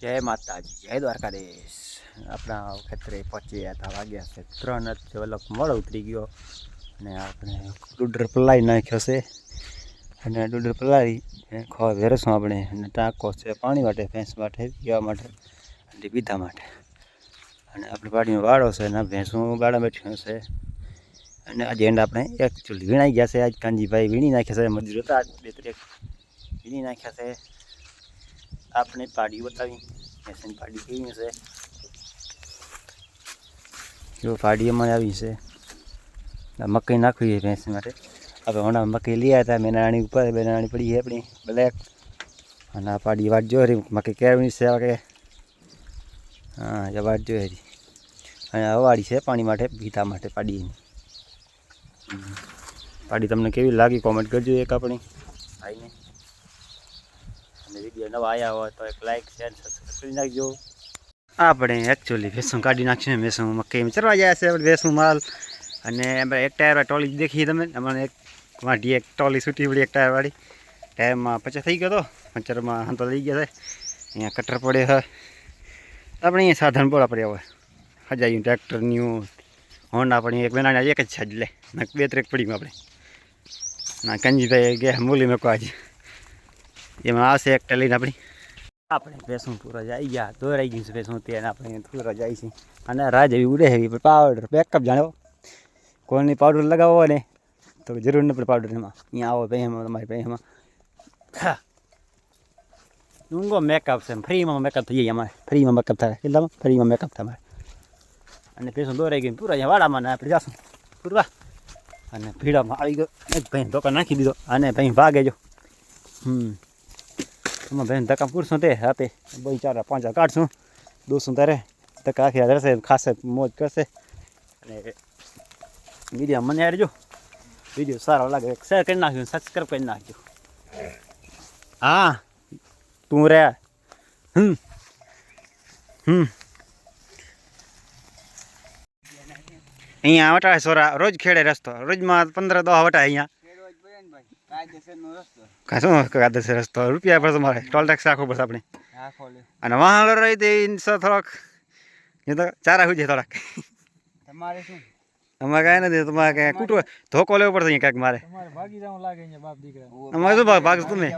જય માતાજી, જય દ્વારકાધીશ. આપણા ખેતરે પહોંચ્યા હતા, વાગ્યા છે ત્રણ જ મોડો ઉતરી ગયો અને આપણે ડુડર પલાળી નાખ્યો છે. અને ડુડર પલાળી ખોવા વેરસમાં આપણે અને ટાંકો છે પાણી માટે, ભેંસ માટે, પીવા માટે અને પીધા માટે. અને આપણે પાણીનો વાળો છે અને ભેંસું ગાળા બેઠ્યું છે. અને આજે એન્ડ આપણે એકચ્યુઅલી વીણાઈ ગયા છે. આજ કાનજીભાઈ વીણી નાખ્યા છે, મજૂર હતા, બે ત્રેક વીણી નાખ્યા છે. આપણે પાડી બતાવી. ભેંસની પાડી કેવી છે. જો પાડી અમારે આવી છે. મકાઈ નાખવી છે ભેંસ માટે. આપણે હમણાં મકાઈ લઈ આવ્યા હતા. મેનાણી ઉપર મેનાણી પડી છે આપણી બ્લેક અને આ પાડી વાટ જો હરી મકાઈ કેળવણી છે આપણે હા વાટ જો હરી અને અવાડી છે પાણી માટે પીતા માટે પાડીની. પાડી તમને કેવી લાગી? કોમેન્ટ કરજો એક આપણી. આવીને અને વીડિયો નવા આવ્યા હોય તો એક લાઈક શેર સબસ્ક્રાઈબ કરી નાખજો. આપણે એકચ્યુઅલી ભેસું કાઢી નાખીને ભેસું મકાઈ ચરવા જાય છે આપણે ભેસું માલ. અને આપણે એક ટાયર ટોલી દેખી તમે અમારે એક વાંઢી એક ટોલી છૂટી પડી એક ટાયરવાળી ટાયરમાં પંચર થઈ ગયો હતો પંચરમાં હંતો લઈ ગયા છે. અહીંયા કટર પડે છે. આપણે અહીંયા સાધન બોલા પડ્યા હોય. હજાયું ટ્રેક્ટરનું હોન્ડા પણ એક મહિના એક જ છે જ લે બે ત્રેક પડી આપણે. ના કંજીભાઈ ગયા, મૂલી મેકો આજે. એમાં આવશે એક લઈને આપણી. આપણે ભેંસું પૂરા જઈ ગયા. દોરાઈ ગયું છે ભેંસું તેને આપણે પૂરા જાય છે. અને રાજ એવી ઉડે એવી, પણ પાવડર બેકઅપ જાણો કોઈની પાવડર લગાવો ને તો જરૂર ન પડે પાવડર એમાં. અહીંયા આવો પહેમાં તમારી પહેમાં હા. ઊંઘો મેકઅપ છે, ફ્રીમાં મેકઅપ થઈ જાય અમારે. ફ્રીમાં મેકઅપ થાય. કેટલામાં? ફ્રીમાં મેકઅપ થાય અમારે. અને ભેંસું દોરાઈ ગયું. પૂરા અહીંયા વાડામાં ને આપણે જાશું. પૂરવા. અને ભીડામાં આવી ગયો. એક ભાઈ ધોકા નાખી દીધો. અને ભાઈ ભાગે જો. હમ. એમાં બેન, ધક્કા પૂરશું તે? આપે બે ચાર, પાંચ કાઢશું. દોશું તારે ધક્કા આખી રહેશે ખાસે મોજ કરશે. અને વીડિયો મને યાર જો. વીડિયો સારો લાગે. શેર કરી નાખજો સબસ્ક્રાઈબ કરી નાખજો. હા. તું રે. હમ. હમ. અહીંયા વટાડે સોરા. રોજ ખેડે રસ્તો. રોજમાં પંદર દહ વટાય અહીંયા. શું કાયદેસર રસ્તો. રૂપિયા પડશે મારે. ટોલ ટેક્સ રાખવો પડશે આપણે. અને વાહન રહી તે ઇન્સો થોડોક. એ તો ચારા હુજે થોડાક. તમારે શું? અમારે કાંઈ નથી તમારે કાંઈ કૂટવો ધોકો લેવો પડશે અહીંયા કાંઈક મારે. ભાગી જવું લાગે અહીંયા બાપ દીકરા અમારે શું ભાગ ભાગ તમે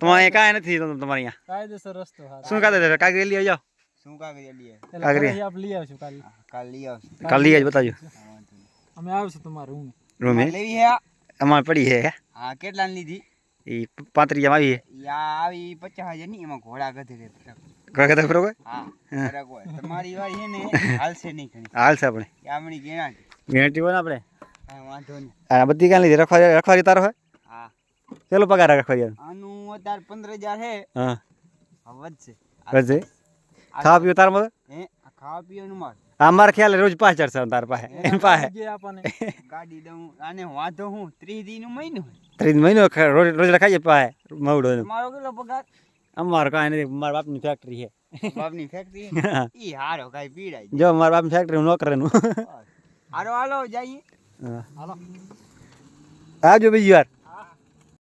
તમારે અહીંયા કાંઈ નથી તમારે અહીંયા. કાયદેસર રસ્તો શું કાયદે કાગરી લઈ શું લઈએ? એટલે કાગરી. આપ લઈ કાલે કાલ લઈ આવજો. કાલ લઈ બતાવજો. અમે આવશું તમારા રૂમ. રૂમે? લેવી હે? અમારે પડી છે હા? કેટલા લીધી? એ પાંત્રીસ આવી આવી પચાસ હજારની એમાં ઘોડા ગધે બરોબર હા તમારી વાળી છે ને હાલશે નહીં હાલશે આપણે. આમણી ગેણા ગેરંટી. હોય ને આપણે? હા વાંધો નહીં. આ બધી કાંઈ લીધી? રખવારી રખવારી તારો હોય? હા. કેટલો પગાર રખવારી આનું અત્યારે પંદર હજાર છે. હા. વધશે. વધશે? ખાવા પીવું તારમાં હે? ખાવા પીવાનું માર. ખ્યાલ રોજ પાંચ હજાર છે તાર પાસે. એમ પાસે. ગાડી દઉં આને વાંધો હું ત્રીસ દી નું મહિનો ત્રીસ મહિનો રોજ રોજ રખાઈએ પાસે મવડો મારો કેટલો પગાર? અમારો કાંઈ નથી મારા બાપની ફેક્ટરી છે. બાપની ફેક્ટરી ઈ હારો કાંઈ પીડાય જો મારા બાપની ફેક્ટરી નોકરનું. હારો હાલો જઈએ. હાલો. આવજો બીજી વાર.